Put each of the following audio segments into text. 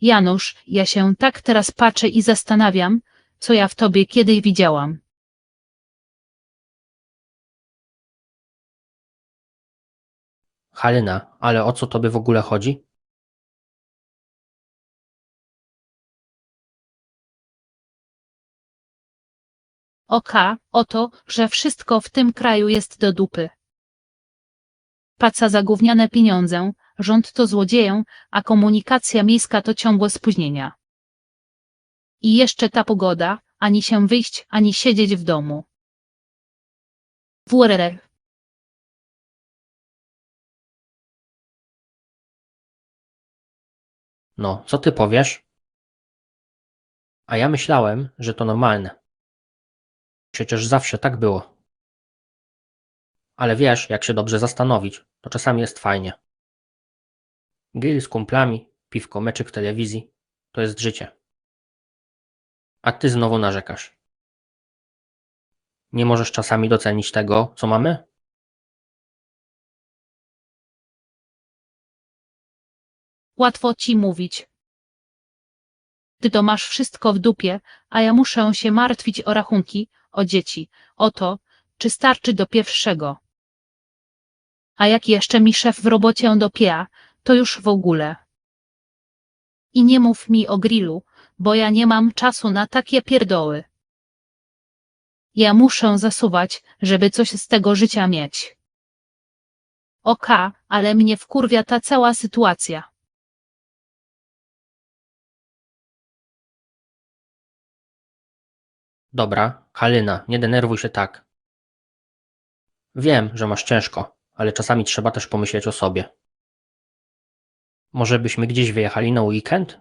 Janusz, ja się tak teraz patrzę i zastanawiam, co ja w tobie kiedyś widziałam. Halina, ale o co tobie w ogóle chodzi? Oka, o to, że wszystko w tym kraju jest do dupy. Paca za gówniane pieniądze, rząd to złodzieją, a komunikacja miejska to ciągłe spóźnienia. I jeszcze ta pogoda, ani się wyjść, ani siedzieć w domu. WRR. No, co ty powiesz? A ja myślałem, że to normalne. Przecież zawsze tak było. Ale wiesz, jak się dobrze zastanowić, to czasami jest fajnie. Grill z kumplami, piwko, meczyk telewizji, to jest życie. A ty znowu narzekasz. Nie możesz czasami docenić tego, co mamy? Łatwo ci mówić. Ty to masz wszystko w dupie, a ja muszę się martwić o rachunki, o dzieci, o to, czy starczy do pierwszego. A jak jeszcze mi szef w robocie dopieja, to już w ogóle. I nie mów mi o grillu, bo ja nie mam czasu na takie pierdoły. Ja muszę zasuwać, żeby coś z tego życia mieć. Oka, ale mnie wkurwia ta cała sytuacja. Dobra, Halina, nie denerwuj się tak. Wiem, że masz ciężko, ale czasami trzeba też pomyśleć o sobie. Może byśmy gdzieś wyjechali na weekend?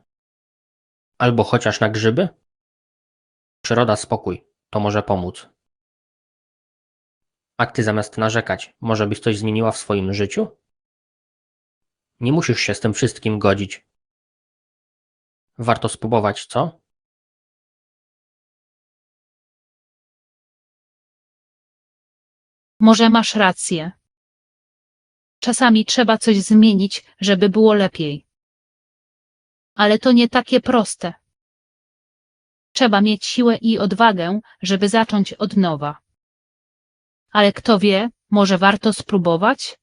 Albo chociaż na grzyby? Przyroda, spokój, to może pomóc. A ty zamiast narzekać, może byś coś zmieniła w swoim życiu? Nie musisz się z tym wszystkim godzić. Warto spróbować, co? Może masz rację. Czasami trzeba coś zmienić, żeby było lepiej. Ale to nie takie proste. Trzeba mieć siłę i odwagę, żeby zacząć od nowa. Ale kto wie, może warto spróbować?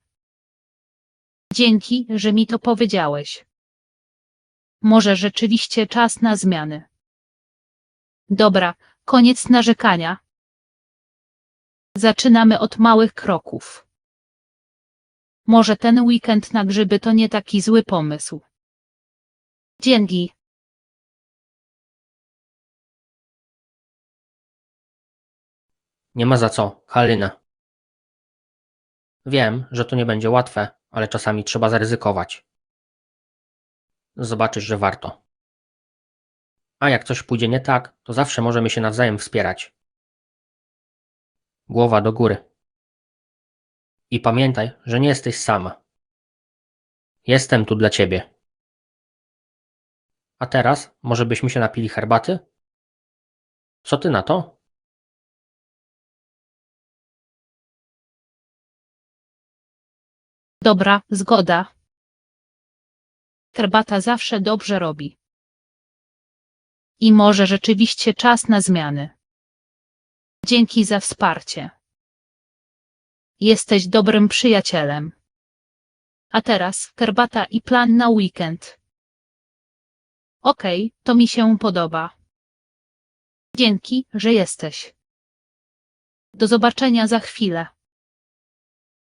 Dzięki, że mi to powiedziałeś. Może rzeczywiście czas na zmiany. Dobra, koniec narzekania. Zaczynamy od małych kroków. Może ten weekend na grzyby to nie taki zły pomysł. Dzięki. Nie ma za co, Halina. Wiem, że to nie będzie łatwe, ale czasami trzeba zaryzykować. Zobaczysz, że warto. A jak coś pójdzie nie tak, to zawsze możemy się nawzajem wspierać. Głowa do góry. I pamiętaj, że nie jesteś sama. Jestem tu dla ciebie. A teraz może byśmy się napili herbaty? Co ty na to? Dobra, zgoda. Herbata zawsze dobrze robi. I może rzeczywiście czas na zmiany. Dzięki za wsparcie. Jesteś dobrym przyjacielem. A teraz herbata i plan na weekend. Okej, to mi się podoba. Dzięki, że jesteś. Do zobaczenia za chwilę.